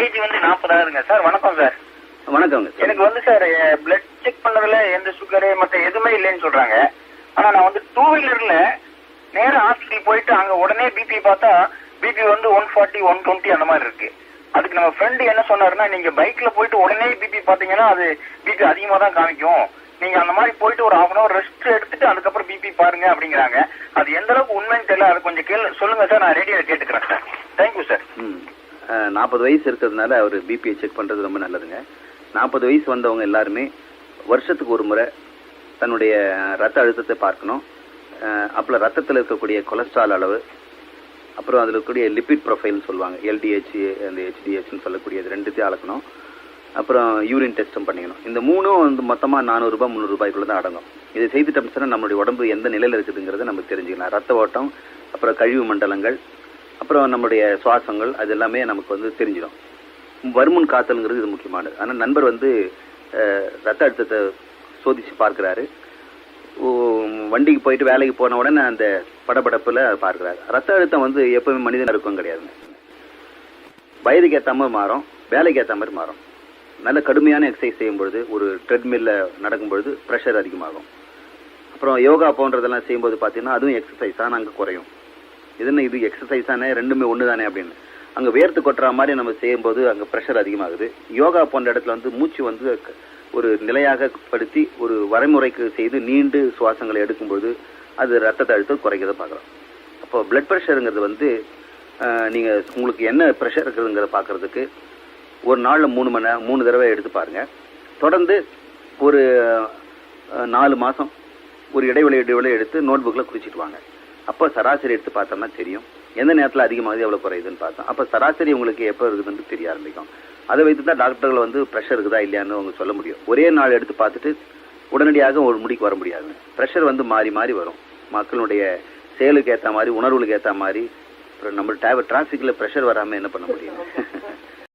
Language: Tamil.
ஏஜ் வந்து நாற்பதாவதுங்க சார் வணக்கம் சார். வணக்கங்க சார். எனக்கு வந்து சார் பிளட் செக் பண்றதுல எந்த சுகரு மத்த எதுவுமே இல்லைன்னு சொல்றாங்க. ஆனா நான் வந்து டூ வீலர்ல நேரா ஹாஸ்பிட்டல் போயிட்டு அங்க உடனே பிபி பார்த்தா பிபி வந்து ஒன் ஃபார்ட்டி ஒன் டுவெண்ட்டி அந்த மாதிரி இருக்கு. அதுக்கு நம்ம ஃப்ரெண்டு என்ன சொன்னாருன்னா நீங்க பைக்ல போயிட்டு உடனே பிபி பாத்தீங்கன்னா அது பிபி அதிகமா தான் காமிக்கும். நீங்க அந்த மாதிரி போயிட்டு ஒரு ஹாஃப் அன் அவர் ரெஸ்ட் எடுத்துட்டு அதுக்கப்புறம் பிபி பாருங்க அப்படிங்கிறாங்க. அது எந்த அளவுக்கு உண்மைன்னு தெரியல. அது கொஞ்சம் கேளு சொல்லுங்க சார் நான் ரெடியா கேட்டுக்கிறேன் சார். தேங்க்யூ சார் நாற்பது வயசு இருக்கிறதுனால அவர் பிபியை செக் பண்ணுறது ரொம்ப நல்லதுங்க. நாற்பது வயசு வந்தவங்க எல்லாருமே வருஷத்துக்கு ஒரு முறை தன்னுடைய ரத்த அழுத்தத்தை பார்க்கணும். அப்புறம் ரத்தத்தில் இருக்கக்கூடிய கொலஸ்ட்ரால் அளவு அப்புறம் அதில் இருக்கக்கூடிய லிபிட் ப்ரொஃபைல்னு சொல்லுவாங்க. எல்டிஹெச் அந்த ஹெச்டிஹெச்னு சொல்லக்கூடியது ரெண்டுத்தையும் அளக்கணும். அப்புறம் யூரின் டெஸ்ட்டும் பண்ணிக்கணும். இந்த மூணும் வந்து மொத்தமாக நானூறுரூபா முந்நூறுபாய்க்குள்ள தான் அடங்கும். இதை செய்துட்டோம்னா நம்மளுடைய உடம்பு எந்த நிலையில் இருக்குதுங்கிறத நம்ம தெரிஞ்சுக்கலாம். ரத்த ஓட்டம் அப்புறம் கழிவு மண்டலங்கள் அப்புறம் நம்மளுடைய சுவாசங்கள் அது எல்லாமே நமக்கு வந்து தெரிஞ்சிடும். வருமுன் காத்தல்ங்கிறது இது முக்கியமானது. ஆனால் நண்பர் வந்து ரத்த அழுத்தத்தை சோதிச்சு பார்க்கிறாரு. வண்டிக்கு போயிட்டு வேலைக்கு போன உடனே அந்த படபடப்பில் பார்க்கிறாரு. ரத்த அழுத்தம் வந்து எப்பவுமே மனிதன் இருக்கும் கிடையாதுங்க வயதுக்கு ஏற்ற மாதிரி மாறும் வேலைக்கு ஏற்ற மாதிரி மாறும். நல்ல கடுமையான எக்ஸசைஸ் செய்யும் பொழுது ஒரு ட்ரெட்மில்ல நடக்கும்பொழுது ப்ரெஷர் அதிகமாகும். அப்புறம் யோகா போன்றதெல்லாம் செய்யும்போது பார்த்தீங்கன்னா அதுவும் எக்ஸசைஸ் தான் அங்கே குறையும். இது என்ன இது எக்ஸசைஸ் தானே? ரெண்டுமே ஒன்று தானே அப்படின்னு. அங்கே வேர்த்து கொட்டுற மாதிரி நம்ம செய்யும்போது அங்கே ப்ரெஷர் அதிகமாகுது. யோகா போன்ற இடத்துல வந்து மூச்சு வந்து ஒரு நிலையாக படுத்தி ஒரு வரைமுறைக்கு செய்து நீண்டு சுவாசங்களை எடுக்கும்போது அது ரத்தத்தை அழுத்தம் குறைக்கிறத பார்க்குறோம். அப்போ பிளட் ப்ரெஷருங்கிறது வந்து நீங்கள் உங்களுக்கு என்ன ப்ரெஷர் இருக்குதுங்கிறத பார்க்குறதுக்கு ஒரு நாளில் மூணு மணி நேரம் மூணு தடவை எடுத்து பாருங்க. தொடர்ந்து ஒரு நாலு மாதம் ஒரு இடைவெளி இடைவெளி எடுத்து நோட் புக்கில் குறிச்சிட்டு வாங்க. அப்போ சராசரி எடுத்து பார்த்தோம்னா தெரியும். எந்த நேரத்தில் அதிகமாகுது எவ்வளோ குறையுதுன்னு பார்த்தோம். அப்போ சராசரி உங்களுக்கு எப்போ இருக்குதுன்னு தெரிய ஆரம்பிக்கும். அதை வைத்து தான் டாக்டர்கள் வந்து ப்ரெஷர் இருக்குதா இல்லையான்னு அவங்க சொல்ல முடியும். ஒரே நாள் எடுத்து பார்த்துட்டு உடனடியாக ஒரு முடிக்கு வர முடியாது. ப்ரெஷர் வந்து மாறி மாறி வரும். மக்களுடைய செயலுக்கு ஏற்ற மாதிரி உணர்வுகளுக்கு ஏற்ற மாதிரி அப்புறம் நம்ம டிராஃபிக்கில் ப்ரெஷர் வராமல் என்ன பண்ண முடியும்?